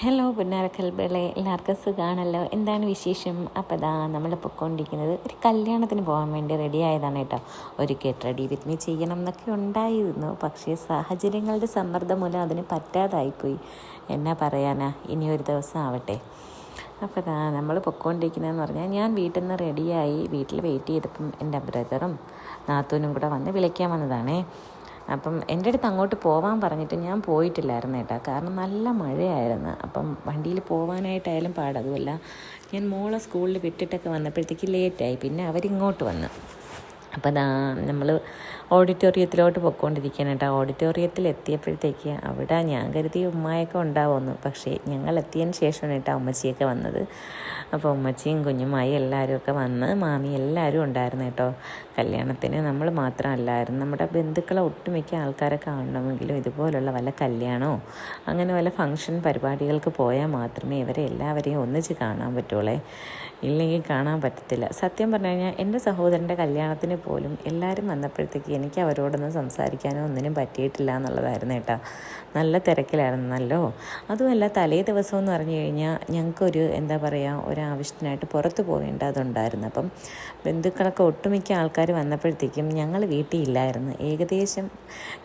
Hello പുന്നാരക്കൽബിളെ എല്ലാവർക്കും സുഖമാണല്ലോ എന്താണ് വിശേഷം? അപ്പോൾ ഇതാ നമ്മൾ പൊയ്ക്കൊണ്ടിരിക്കുന്നത് ഒരു കല്യാണത്തിന് പോകാൻ വേണ്ടി റെഡി ആയതാണ് കേട്ടോ. ഒരു ഗെറ്റ് റെഡി വിത്ത് മീ ചെയ്യണം എന്നൊക്കെ ഉണ്ടായിരുന്നു. പക്ഷേ സാഹചര്യങ്ങളുടെ സമ്മർദ്ദം മൂലം അതിന് പറ്റാതായിപ്പോയി. എന്നാ പറയാനാ? ഇനി ഒരു ദിവസം ആവട്ടെ. അപ്പോൾ ഇതാ നമ്മൾ പൊയ്ക്കൊണ്ടിരിക്കുന്നതെന്ന് പറഞ്ഞാൽ ഞാൻ വീട്ടിൽ നിന്ന് റെഡിയായി വീട്ടിൽ വെയിറ്റ് ചെയ്തപ്പം എന്റെ ബ്രദറും നാത്തൂനും കൂടെ വന്ന് വിളിക്കാൻ വന്നതാണേ. അപ്പം എന്റെ അടുത്ത് അങ്ങോട്ട് പോകാൻ പറഞ്ഞിട്ട് ഞാൻ പോയിട്ടില്ലായിരുന്നു കേട്ടോ കാരണം നല്ല മഴയായിരുന്നു. അപ്പം വണ്ടിയിൽ പോകാനായിട്ടായാലും പാടതുമല്ല ഞാൻ മോളെ സ്കൂളിൽ വിട്ടിട്ടൊക്കെ വന്നപ്പോഴത്തേക്ക് ലേറ്റായി പിന്നെ അവരിങ്ങോട്ട് വന്നു. അപ്പോൾ ദാ നമ്മൾ ഓഡിറ്റോറിയത്തിലോട്ട് പൊയ്ക്കൊണ്ടിരിക്കുകയാണ് കേട്ടോ. ഓഡിറ്റോറിയത്തിൽ എത്തിയപ്പോഴത്തേക്ക് അവിടെ ഞാൻ കരുതി ഉമ്മായൊക്കെ ഉണ്ടാവുമെന്ന്. പക്ഷേ ഞങ്ങൾ എത്തിയതിന് ശേഷമാണ് കേട്ടോ ഉമ്മച്ചിയൊക്കെ വന്നത്. അപ്പോൾ ഉമ്മച്ചിയും കുഞ്ഞുമായി എല്ലാവരും ഒക്കെ വന്ന് മാമി എല്ലാവരും ഉണ്ടായിരുന്നു കേട്ടോ. കല്യാണത്തിന് നമ്മൾ മാത്രമല്ലായിരുന്നു. നമ്മുടെ ബന്ധുക്കളെ ഒട്ടുമിക്ക ആൾക്കാരെ കാണണമെങ്കിലും ഇതുപോലുള്ള വല്ല കല്യാണമോ അങ്ങനെ വല്ല ഫങ്ഷൻ പരിപാടികൾക്ക് പോയാൽ മാത്രമേ ഇവരെ എല്ലാവരെയും ഒന്നിച്ച് കാണാൻ പറ്റുള്ളേ. ഇല്ലെങ്കിൽ കാണാൻ പറ്റത്തില്ല. സത്യം പറഞ്ഞു കഴിഞ്ഞാൽ എന്റെ സഹോദരന്റെ കല്യാണത്തിന് പോലും എല്ലാവരും വന്നപ്പോഴത്തേക്ക് എനിക്ക് അവരോടൊന്നും സംസാരിക്കാനോ ഒന്നിനും പറ്റിയിട്ടില്ല എന്നുള്ളതായിരുന്നു കേട്ടോ. നല്ല തിരക്കിലായിരുന്നല്ലോ അതുമല്ല തലേ ദിവസം എന്ന് പറഞ്ഞു കഴിഞ്ഞാൽ ഞങ്ങൾക്കൊരു എന്താ പറയുക ഒരാവശ്യത്തിനായിട്ട് പുറത്ത് പോകേണ്ടതുണ്ടായിരുന്നു അപ്പം ബന്ധുക്കളൊക്കെ ഒട്ടുമിക്ക ആൾക്കാർ വന്നപ്പോഴത്തേക്കും ഞങ്ങൾ വീട്ടിൽ ഇല്ലായിരുന്നു. ഏകദേശം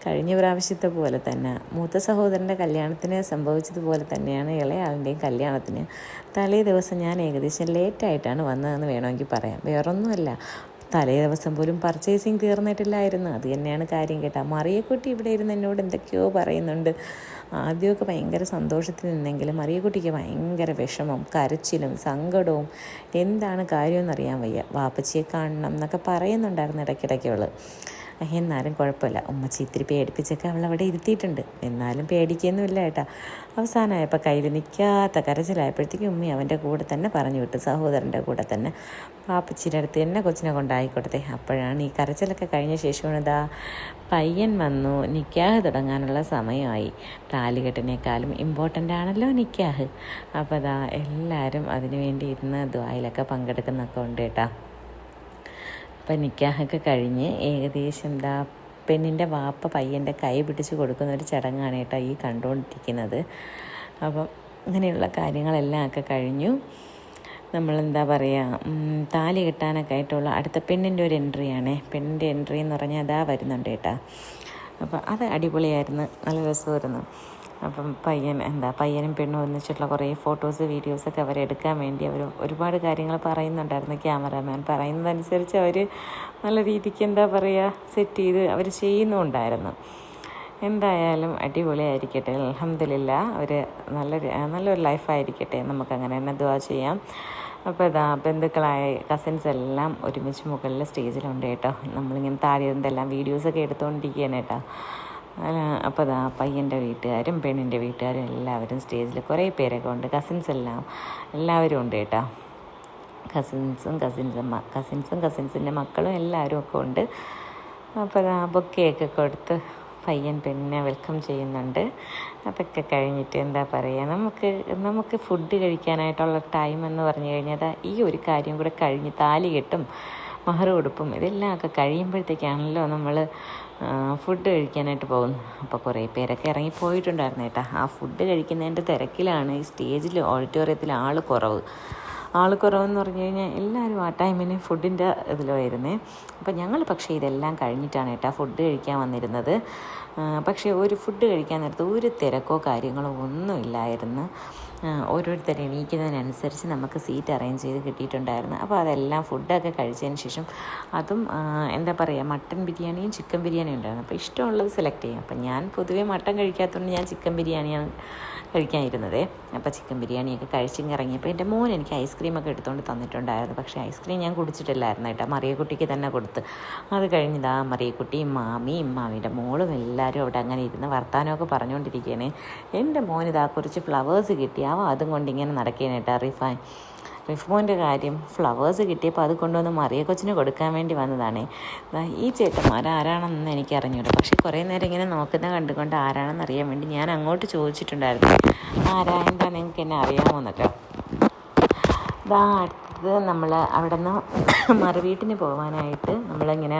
കഴിഞ്ഞ പ്രാവശ്യത്തെ പോലെ തന്നെ. മൂത്ത സഹോദരന്റെ കല്യാണത്തിന് സംഭവിച്ചതുപോലെ തന്നെയാണ് ഇളയാളിന്റെയും കല്യാണത്തിന്. തലേ ദിവസം ഞാൻ ഏകദേശം ലേറ്റായിട്ടാണ് വന്നതെന്ന് വേണമെങ്കിൽ പറയാം. വേറൊന്നുമല്ല. തലേ ദിവസം പോലും പർച്ചേസിങ് തീർന്നിട്ടില്ലായിരുന്നു. അത് തന്നെയാണ് കാര്യം കേട്ടോ. മറിയക്കുട്ടി ഇവിടെ ഇരുന്ന് എന്നോട് എന്തൊക്കെയോ പറയുന്നുണ്ട്. ആദ്യമൊക്കെ ഭയങ്കര സന്തോഷത്തിൽ നിന്നെങ്കിലും മറിയക്കുട്ടിക്ക് ഭയങ്കര വിഷമം കരച്ചിലും സങ്കടവും. എന്താണ് കാര്യമെന്നറിയാൻ വയ്യ. വാപ്പച്ചിയെ കാണണം എന്നൊക്കെ പറയുന്നുണ്ടായിരുന്നു ഇടയ്ക്കിടയ്ക്ക് അവൾ എന്നാലും കുഴപ്പമില്ല. ഉമ്മച്ചി ഇത്തിരി പേടിപ്പിച്ചൊക്കെ അവൾ അവിടെ ഇരുത്തിയിട്ടുണ്ട്. എന്നാലും പേടിക്കൊന്നുമില്ല ഏട്ടാ. അവസാനമായപ്പോൾ കയ്യിൽ നിൽക്കാത്ത കരച്ചിലായപ്പോഴത്തേക്കും ഉമ്മി അവന്റെ കൂടെ തന്നെ പറഞ്ഞു വിട്ടു. സഹോദരന്റെ കൂടെ തന്നെ. പാപ്പച്ചിയുടെ അടുത്ത് എന്നെ കൊച്ചിനെ കൊണ്ടായിക്കോട്ടെ അപ്പോഴാണ് ഈ കരച്ചിലൊക്കെ കഴിഞ്ഞ ശേഷമാണ് ഇതാ പയ്യൻ വന്നു. നിക്കാഹ് തുടങ്ങാനുള്ള സമയമായി. താലികെട്ടിനേക്കാളും ഇമ്പോർട്ടന്റ് ആണല്ലോ നിക്കാഹ്. അപ്പോൾ അതാ എല്ലാവരും അതിനു വേണ്ടി ഇരുന്ന് ദ്വായിലൊക്കെ പങ്കെടുക്കുന്നൊക്കെ ഉണ്ട് കേട്ടോ അപ്പം നിക്കാഹൊക്കെ കഴിഞ്ഞ് ഏകദേശം എന്താ പെണ്ണിന്റെ വാപ്പ പയ്യന്റെ കൈ പിടിച്ച് കൊടുക്കുന്ന ഒരു ചടങ്ങാണ് കേട്ടോ ഈ കണ്ടുകൊണ്ടിരിക്കുന്നത് അപ്പം അങ്ങനെയുള്ള കാര്യങ്ങളെല്ലാം ഒക്കെ കഴിഞ്ഞു. നമ്മളെന്താ പറയുക താലി കെട്ടാനൊക്കെ ആയിട്ടുള്ള അടുത്ത പെണ്ണിന്റെ ഒരു എൻട്രിയാണേ പെണ്ണിന്റെ എൻട്രി എന്ന് പറഞ്ഞാൽ അതാ വരുന്നുണ്ട് കേട്ടോ. അപ്പോൾ അത് അടിപൊളിയായിരുന്നു. നല്ല രസമായിരുന്നു. അപ്പം പയ്യൻ എന്താ പയ്യനും പെണ്ണും ഒന്നിച്ചിട്ടുള്ള കുറേ ഫോട്ടോസ് വീഡിയോസൊക്കെ അവരെടുക്കാൻ വേണ്ടി അവർ ഒരുപാട് കാര്യങ്ങൾ പറയുന്നുണ്ടായിരുന്നു ക്യാമറാമാൻ പറയുന്നതനുസരിച്ച് അവർ നല്ല രീതിക്ക് എന്താ പറയുക സെറ്റ് ചെയ്ത് അവർ ചെയ്യുന്നുണ്ടായിരുന്നു. എന്തായാലും അടിപൊളിയായിരിക്കട്ടെ. അലഹമില്ല അവർ നല്ലൊരു നല്ലൊരു ലൈഫായിരിക്കട്ടെ നമുക്കങ്ങനെ തന്നെ ദുവാ ചെയ്യാം. അപ്പോൾ ഇതാ ബന്ധുക്കളായ കസിൻസ് എല്ലാം ഒരുമിച്ച് മുകളിലെ സ്റ്റേജിലുണ്ട് കേട്ടോ. നമ്മളിങ്ങനെ താഴെ എന്തെല്ലാം വീഡിയോസൊക്കെ എടുത്തുകൊണ്ടിരിക്കുകയാണ് കേട്ടോ. അപ്പോൾ അതാ പയ്യന്റെ വീട്ടുകാരും പെണ്ണിന്റെ വീട്ടുകാരും എല്ലാവരും സ്റ്റേജിൽ കുറേ പേരൊക്കെ ഉണ്ട്. കസിൻസ് എല്ലാം എല്ലാവരും ഉണ്ട് കേട്ടോ. കസിൻസും കസിൻസും കസിൻസും കസിൻസിന്റെ മക്കളും എല്ലാവരും ഒക്കെ ഉണ്ട്. അപ്പോൾ അതാ ബൊക്കെയൊക്കെ കൊടുത്ത് പയ്യൻ പെണ്ണിനെ വെൽക്കം ചെയ്യുന്നുണ്ട്. അതൊക്കെ കഴിഞ്ഞിട്ട് എന്താ പറയുക നമുക്ക് നമുക്ക് ഫുഡ് കഴിക്കാനായിട്ടുള്ള ടൈം എന്ന് പറഞ്ഞു കഴിഞ്ഞാൽ ഈ ഒരു കാര്യം കൂടെ കഴിഞ്ഞ് താലി കെട്ടും. കൊടുപ്പും ഇതെല്ലാം ഒക്കെ കഴിയുമ്പോഴത്തേക്കാണല്ലോ നമ്മൾ ഫുഡ് കഴിക്കാനായിട്ട് പോകുന്നത്. അപ്പോൾ കുറേ പേരൊക്കെ ഇറങ്ങി പോയിട്ടുണ്ടായിരുന്നു കേട്ടോ. ആ ഫുഡ് കഴിക്കുന്നതിന്റെ തിരക്കിലാണ് ഈ സ്റ്റേജിൽ ഓഡിറ്റോറിയത്തിൽ ആൾ കുറവ്. ആൾ കുറവെന്ന് പറഞ്ഞു കഴിഞ്ഞാൽ എല്ലാവരും ആ ടൈമിന് ഫുഡിന്റെ ഇതിലായിരുന്നേ. അപ്പം ഞങ്ങൾ പക്ഷേ ഇതെല്ലാം കഴിഞ്ഞിട്ടാണ് കേട്ടോ ഫുഡ് കഴിക്കാൻ വന്നിരുന്നത്. പക്ഷേ ഒരു ഫുഡ് കഴിക്കാൻ നേരത്ത് ഒരു തിരക്കോ കാര്യങ്ങളോ ഒന്നും ഇല്ലായിരുന്നു ഓരോരുത്തർ എണീക്കുന്നതിനനുസരിച്ച് നമുക്ക് സീറ്റ് അറേഞ്ച് ചെയ്ത് കിട്ടിയിട്ടുണ്ടായിരുന്നു. അപ്പോൾ അതെല്ലാം ഫുഡൊക്കെ കഴിച്ചതിന് ശേഷം അതും എന്താ പറയുക മട്ടൻ ബിരിയാണിയും ചിക്കൻ ബിരിയാണിയും ഉണ്ടായിരുന്നു. അപ്പോൾ ഇഷ്ടമുള്ളത് സെലക്ട് ചെയ്യാം. അപ്പം ഞാൻ പൊതുവേ മട്ടൻ കഴിക്കാത്തതുകൊണ്ട് ഞാൻ ചിക്കൻ ബിരിയാണിയാണ് കഴിക്കാനിരുന്നതേ. അപ്പോൾ ചിക്കൻ ബിരിയാണിയൊക്കെ കഴിച്ചും ഇറങ്ങിയപ്പോൾ എന്റെ മോൻ എനിക്ക് ഐസ്ക്രീമൊക്കെ എടുത്തുകൊണ്ട് തന്നിട്ടുണ്ടായിരുന്നു. പക്ഷേ ഐസ്ക്രീം ഞാൻ കുടിച്ചിട്ടില്ലായിരുന്നു കേട്ടോ. മറിയക്കുട്ടിക്ക് തന്നെ കൊടുത്ത്. അത് കഴിഞ്ഞതാ മറിയക്കുട്ടിയും മാമിയും മാമിയുടെ മോളും എല്ലാവരും അവിടെ അങ്ങനെ ഇരുന്ന് വർത്താനമൊക്കെ പറഞ്ഞുകൊണ്ടിരിക്കുകയാണ് എന്റെ മോനിതാ കുറച്ച് ഫ്ലവേഴ്സ് കിട്ടി. അവ അതും കൊണ്ട് ഇങ്ങനെ നടക്കുകയാണ് കേട്ടോ റിഫാൻ റിഫോന്റെ കാര്യം ഫ്ലവേഴ്സ് കിട്ടിയപ്പോൾ അത് കൊണ്ടുവന്ന് മറിയ കൊച്ചിന് കൊടുക്കാൻ വേണ്ടി വന്നതാണ്. ഈ ചേട്ടന്മാർ ആരാണെന്ന് എനിക്ക് അറിഞ്ഞൂട പക്ഷേ കുറേ നേരം ഇങ്ങനെ നോക്കുന്ന കണ്ടുകൊണ്ട് ആരാണെന്ന് അറിയാൻ വേണ്ടി ഞാൻ അങ്ങോട്ട് ചോദിച്ചിട്ടുണ്ടായിരുന്നു. ആരാ? എന്താ നിങ്ങൾക്ക് എന്നെ അറിയാമോ എന്നൊക്കെ. ഇതാ നമ്മൾ അവിടെ നിന്ന് മറുവീട്ടിന് പോകാനായിട്ട് നമ്മളിങ്ങനെ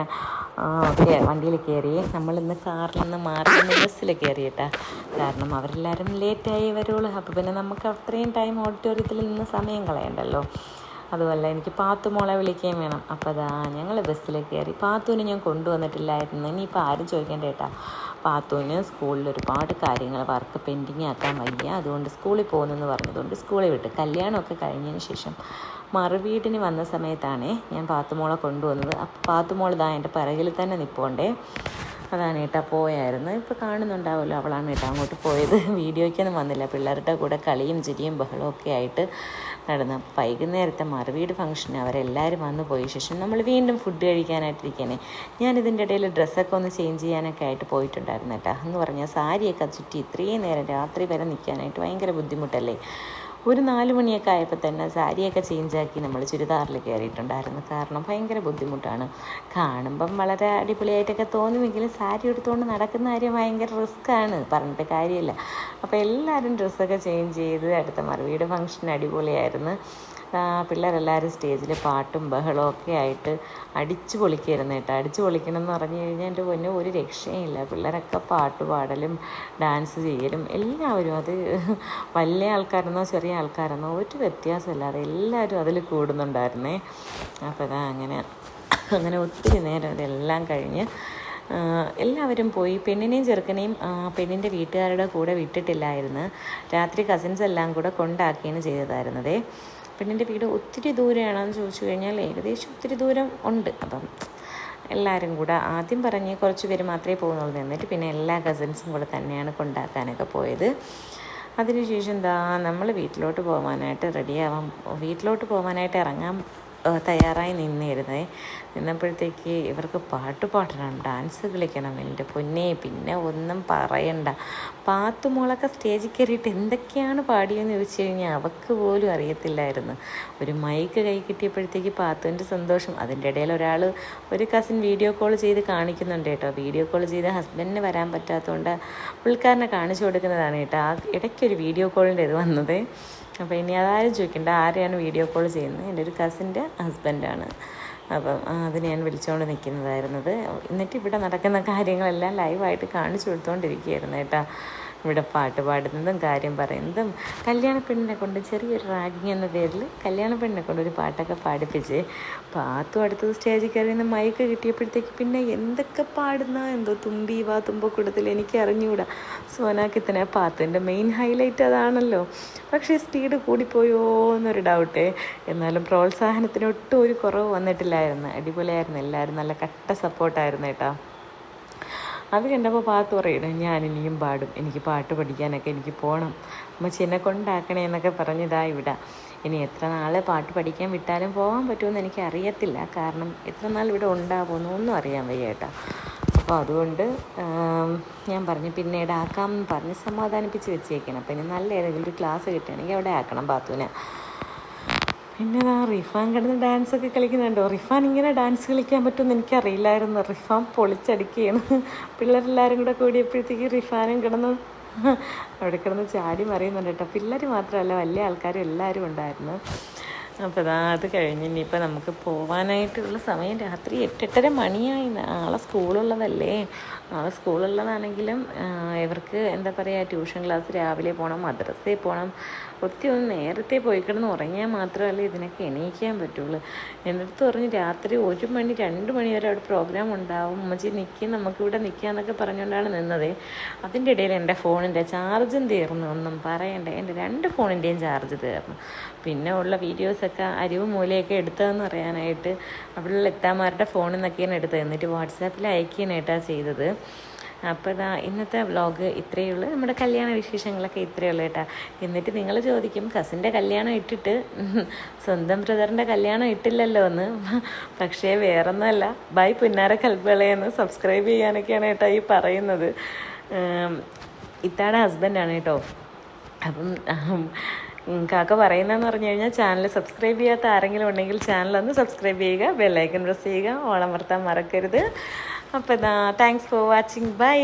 ഓക്കെ വണ്ടിയിൽ കയറി നമ്മളിന്ന് കാറിൽ നിന്ന് മാറി ബസ്സിൽ കയറിയിട്ടാ കാരണം അവരെല്ലാവരും ലേറ്റായി വരുള്ളൂ. അപ്പോൾ പിന്നെ നമുക്ക് അത്രയും ടൈം ഓഡിറ്റോറിയത്തിൽ നിന്ന് സമയം കളയണ്ടല്ലോ. അതുമല്ല എനിക്ക് പാത്തു മോളെ വിളിക്കുകയും വേണം. അപ്പോൾ അതാ ഞങ്ങൾ ബസ്സിൽ കയറി പാത്തുവിനെ ഞാൻ കൊണ്ടുവന്നിട്ടില്ലായിരുന്നു. ഇനിയിപ്പോൾ ആരും ചോദിക്കേണ്ട കേട്ടാ. പാത്തുവിന് സ്കൂളിൽ ഒരുപാട് കാര്യങ്ങൾ വർക്ക് പെൻഡിങ് ആക്കാൻ വയ്യ. അതുകൊണ്ട് സ്കൂളിൽ പോകുന്നെന്ന് പറഞ്ഞതുകൊണ്ട് സ്കൂളിൽ വിട്ട്. കല്യാണമൊക്കെ കഴിഞ്ഞതിന് ശേഷം മറുവീടിന് വന്ന സമയത്താണ് ഞാൻ പാത്തുമോളെ കൊണ്ടുവന്നത്. അപ്പോൾ പാത്തുമോൾ ഇതാ എന്റെ പിറകിൽ തന്നെ നിൽപ്പുണ്ടേ അതാണ് ഏട്ടാ പോയായിരുന്നു. ഇപ്പോൾ കാണുന്നുണ്ടാവുമല്ലോ അവളാണ് ഏട്ടാ അങ്ങോട്ട് പോയത്. വീഡിയോയ്ക്കൊന്നും വന്നില്ല. പിള്ളേരുടെ കൂടെ കളിയും ചിരിയും ബഹളവും ഒക്കെ ആയിട്ട് നടന്നു. വൈകുന്നേരത്തെ മറുവീട് ഫംഗ്ഷന് അവരെല്ലാവരും വന്നു പോയ ശേഷം നമ്മൾ വീണ്ടും ഫുഡ് കഴിക്കാനായിട്ടിരിക്കണേ. ഞാൻ ഇതിന്റെ ഇടയിൽ ഡ്രസ്സൊക്കെ ഒന്ന് ചേഞ്ച് ചെയ്യാനൊക്കെ ആയിട്ട് പോയിട്ടുണ്ടായിരുന്നു കേട്ടോ. എന്ന് പറഞ്ഞാൽ സാരിയൊക്കെ ചുറ്റി ഇത്രയും നേരം രാത്രി വരെ നിൽക്കാനായിട്ട് ഭയങ്കര ബുദ്ധിമുട്ടല്ലേ? ഒരു നാല് മണിയൊക്കെ ആയപ്പോൾ തന്നെ സാരിയൊക്കെ ചേഞ്ചാക്കി നമ്മൾ ചുരിദാറിൽ കയറിയിട്ടുണ്ടായിരുന്നു കാരണം ഭയങ്കര ബുദ്ധിമുട്ടാണ്. കാണുമ്പം വളരെ അടിപൊളിയായിട്ടൊക്കെ തോന്നുമെങ്കിലും സാരി എടുത്തുകൊണ്ട് നടക്കുന്ന കാര്യം ഭയങ്കര റിസ്ക്കാണ് പറഞ്ഞിട്ട് കാര്യമില്ല. അപ്പോൾ എല്ലാവരും ഡ്രസ്സൊക്കെ ചേഞ്ച് ചെയ്ത് അടുത്ത മറുപടിയുടെ ഫംഗ്ഷൻ അടിപൊളിയായിരുന്നു. പിള്ളേരെല്ലാവരും സ്റ്റേജിൽ പാട്ടും ബഹളവും ഒക്കെ ആയിട്ട് അടിച്ചു പൊളിക്കായിരുന്നു കേട്ടോ. അടിച്ചു പൊളിക്കണം എന്ന് പറഞ്ഞു കഴിഞ്ഞാൽ എന്റെ പൊന്നെ ഒരു രക്ഷയില്ല പിള്ളേരൊക്കെ പാട്ട് പാടലും ഡാൻസ് ചെയ്യലും എല്ലാവരും അത് വലിയ ആൾക്കാരെന്നോ ചെറിയ ആൾക്കാരെന്നോ ഒരു വ്യത്യാസമില്ലാതെ എല്ലാവരും അതിൽ കൂടുന്നുണ്ടായിരുന്നേ. അപ്പോൾ അതാ അങ്ങനെ അങ്ങനെ ഒത്തിരി നേരം അതെല്ലാം കഴിഞ്ഞ് എല്ലാവരും പോയി. പെണ്ണിനെയും ചെറുക്കനെയും പെണ്ണിന്റെ വീട്ടുകാരുടെ കൂടെ വിട്ടിട്ടില്ലായിരുന്നു. രാത്രി കസിൻസ് എല്ലാം കൂടെ കൊണ്ടാക്കിയാണ് ചെയ്തതായിരുന്നതേ. പെണ്ണിന്റെ വീട് ഒത്തിരി ദൂരെയാണെന്ന് ചോദിച്ചു കഴിഞ്ഞാൽ ഏകദേശം ഒത്തിരി ദൂരം ഉണ്ട്. അപ്പം എല്ലാവരും കൂടെ ആദ്യം പറഞ്ഞ് കുറച്ച് പേര് മാത്രമേ പോകുന്നുള്ളൂ. എന്നിട്ട് പിന്നെ എല്ലാ കസിൻസും കൂടെ തന്നെയാണ് കൊണ്ടാക്കാനൊക്കെ പോയത്. അതിനുശേഷം എന്താ നമ്മൾ വീട്ടിലോട്ട് പോകാനായിട്ട് റെഡിയാവാം വീട്ടിലോട്ട് പോകാനായിട്ട് ഇറങ്ങാൻ തയ്യാറായി നിന്നിരുന്നേ. നിന്നപ്പോഴത്തേക്ക് ഇവർക്ക് പാട്ട് പാടണം ഡാൻസ് കളിക്കണം എന്റെ പൊന്നെ പിന്നെ ഒന്നും പറയണ്ട. പാത്തുമോളൊക്കെ സ്റ്റേജിൽ കയറിയിട്ട് എന്തൊക്കെയാണ് പാടിയെന്ന് ചോദിച്ചു കഴിഞ്ഞാൽ അവക്ക് പോലും അറിയത്തില്ലായിരുന്നു. ഒരു മൈക്ക് കൈ കിട്ടിയപ്പോഴത്തേക്ക് പാത്തുവിന്റെ സന്തോഷം. അതിന്റെ ഇടയിൽ ഒരാൾ ഒരു കസിൻ വീഡിയോ കോൾ ചെയ്ത് കാണിക്കുന്നുണ്ട് കേട്ടോ. വീഡിയോ കോൾ ചെയ്ത് ഹസ്ബൻഡിന് വരാൻ പറ്റാത്തതുകൊണ്ട് പുള്ളിക്കാരനെ കാണിച്ചു കൊടുക്കുന്നതാണ് കേട്ടോ. ആ ഇടയ്ക്കൊരു വീഡിയോ കോളിന്റെ ഇത് വന്നത്. അപ്പോൾ ഇനി അതാരും ചോദിക്കേണ്ട ആരെയാണ് വീഡിയോ കോൾ ചെയ്യുന്നത്? എന്റെ ഒരു കസിന്റെ ഹസ്ബൻഡാണ് അപ്പം അതിന് ഞാൻ വിളിച്ചുകൊണ്ട് നിൽക്കുന്നതായിരുന്നത് എന്നിട്ട് ഇവിടെ നടക്കുന്ന കാര്യങ്ങളെല്ലാം ലൈവായിട്ട് കാണിച്ചു കൊടുത്തുകൊണ്ടിരിക്കുകയായിരുന്നു കേട്ടോ. ഇവിടെ പാട്ട് പാടുന്നതും കാര്യം പറയുന്നതും കല്യാണ പെണ്ണിനെ കൊണ്ട് ചെറിയൊരു റാഗിങ് എന്ന പേരിൽ കല്യാണ പെണ്ണിനെ കൊണ്ട് ഒരു പാട്ടൊക്കെ പാടിപ്പിച്ച് പാത്തും അടുത്തത് സ്റ്റേജിൽ കയറിയുന്ന മയക്ക് കിട്ടിയപ്പോഴത്തേക്ക് പിന്നെ എന്തൊക്കെ പാടുന്ന എന്തോ തുമ്പി വാ തുമ്പക്കൂടത്തിൽ എനിക്ക് അറിഞ്ഞുകൂടാ സോനാക്കിത്തനെ പാത്തിന്റെ മെയിൻ ഹൈലൈറ്റ് അതാണല്ലോ. പക്ഷേ സ്പീഡ് കൂടിപ്പോയോ എന്നൊരു ഡൗട്ട് എന്നാലും പ്രോത്സാഹനത്തിന് ഒട്ടും ഒരു കുറവ് വന്നിട്ടില്ലായിരുന്നു. അടിപൊളിയായിരുന്നു. എല്ലാവരും നല്ല കട്ട സപ്പോർട്ടായിരുന്നു കേട്ടോ. അത് കണ്ടപ്പോൾ പാത്ത് പറയണം ഇനിയും പാടും. എനിക്ക് പാട്ട് പഠിക്കാനൊക്കെ എനിക്ക് പോകണം അമ്മച്ചി എന്നെ കൊണ്ടാക്കണേ എന്നൊക്കെ പറഞ്ഞിതാ ഇവിടെ. ഇനി എത്ര നാൾ പാട്ട് പഠിക്കാൻ വിട്ടാലും പോകാൻ പറ്റുമെന്ന് എനിക്ക് അറിയത്തില്ല കാരണം എത്ര നാൾ ഇവിടെ ഉണ്ടാകുമെന്ന് ഒന്നും അറിയാൻ വയ്യ കേട്ടോ. അപ്പോൾ അതുകൊണ്ട് ഞാൻ പറഞ്ഞു പിന്നീട് ആക്കാമെന്ന് പറഞ്ഞ് സമാധാനിപ്പിച്ച് വെച്ചേക്കണം. അപ്പം ഇനി നല്ല ഏതെങ്കിലും ഒരു ക്ലാസ് കിട്ടുകയാണെങ്കിൽ അവിടെ ആക്കണം പാത്തുവിനെ പിന്നെ ആ റിഫാൻ കിടന്ന് ഡാൻസ് ഒക്കെ കളിക്കുന്നുണ്ടോ? റിഫാൻ ഇങ്ങനെ ഡാൻസ് കളിക്കാൻ പറ്റുമെന്ന് എനിക്കറിയില്ലായിരുന്നു. റിഫാൻ പൊളിച്ചടിക്കുകയാണ്. പിള്ളേരെല്ലാവരും കൂടെ കൂടിയപ്പോഴത്തേക്ക് റിഫാനും കിടന്ന് അവിടെ കിടന്ന് ചാടി മറിയുന്നുണ്ട് കേട്ടോ. പിള്ളേർ മാത്രമല്ല വലിയ ആൾക്കാരും എല്ലാവരും ഉണ്ടായിരുന്നു. അപ്പോൾ അതാ അത് കഴിഞ്ഞ് ഇനിയിപ്പോൾ നമുക്ക് പോകാനായിട്ടുള്ള സമയം രാത്രി എട്ടെട്ടര മണിയായി. നാളെ സ്കൂളുള്ളതല്ലേ? നാളെ സ്കൂളുള്ളതാണെങ്കിലും ഇവർക്ക് എന്താ പറയുക ട്യൂഷൻ ക്ലാസ് രാവിലെ പോകണം മദ്രസയിൽ പോകണം ഒത്തിരി ഒന്ന് നേരത്തെ പോയി കിടന്ന് ഉറങ്ങിയാൽ മാത്രമല്ലേ ഇതിനൊക്കെ എണീക്കാൻ പറ്റുള്ളൂ. എന്റെ അടുത്ത് പറഞ്ഞ് രാത്രി ഒരു മണി രണ്ട് മണി വരെ അവിടെ പ്രോഗ്രാം ഉണ്ടാവും. ഉമ്മച്ചി നിൽക്കി നമുക്കിവിടെ നിൽക്കാന്നൊക്കെ പറഞ്ഞുകൊണ്ടാണ് നിന്നത്. അതിന്റെ ഇടയിൽ എന്റെ ഫോണിന്റെ ചാർജും തീർന്നു. ഒന്നും പറയണ്ട. എന്റെ രണ്ട് ഫോണിന്റെയും ചാർജ് തീർന്നു. പിന്നെ ഉള്ള വീഡിയോസൊക്കെ അരിവ് മൂലയൊക്കെ എടുത്തതെന്ന് പറയാനായിട്ട് അവിടെയുള്ള എത്താമാരുടെ ഫോണിൽ നിന്നൊക്കെയാണ് എടുത്തത്. എന്നിട്ട് വാട്സാപ്പിൽ അയക്കാനായിട്ടാണ് ചെയ്തത്. അപ്പോൾ ഇതാ ഇന്നത്തെ വ്ളോഗ് ഇത്രയേ ഉള്ളൂ. നമ്മുടെ കല്യാണ വിശേഷങ്ങളൊക്കെ ഇത്രയേ ഉള്ളൂ കേട്ടോ. എന്നിട്ട് നിങ്ങൾ ചോദിക്കും കസിന്റെ കല്യാണം ഇട്ടിട്ട് സ്വന്തം ബ്രദറിന്റെ കല്യാണം ഇട്ടില്ലല്ലോ എന്ന്. പക്ഷേ വേറൊന്നുമല്ല. ബൈ പുന്നാര കൽപ്പളയെന്ന് സബ്സ്ക്രൈബ് ചെയ്യാനൊക്കെയാണ് കേട്ടോ ഈ പറയുന്നത്. ഇത്താടെ ഹസ്ബൻഡാണ് കേട്ടോ. അപ്പം കാക്ക പറയുന്നതെന്ന് പറഞ്ഞു കഴിഞ്ഞാൽ ചാനൽ സബ്സ്ക്രൈബ് ചെയ്യാത്ത ആരെങ്കിലും ഉണ്ടെങ്കിൽ ചാനൽ ഒന്ന് സബ്സ്ക്രൈബ് ചെയ്യുക ബെല്ലൈക്കൺ പ്രസ് ചെയ്യുക ഓണം വർത്താൻ മറക്കരുത്. അപ്പോൾ ഇതാ താങ്ക്സ് ഫോർ വാച്ചിങ് ബൈ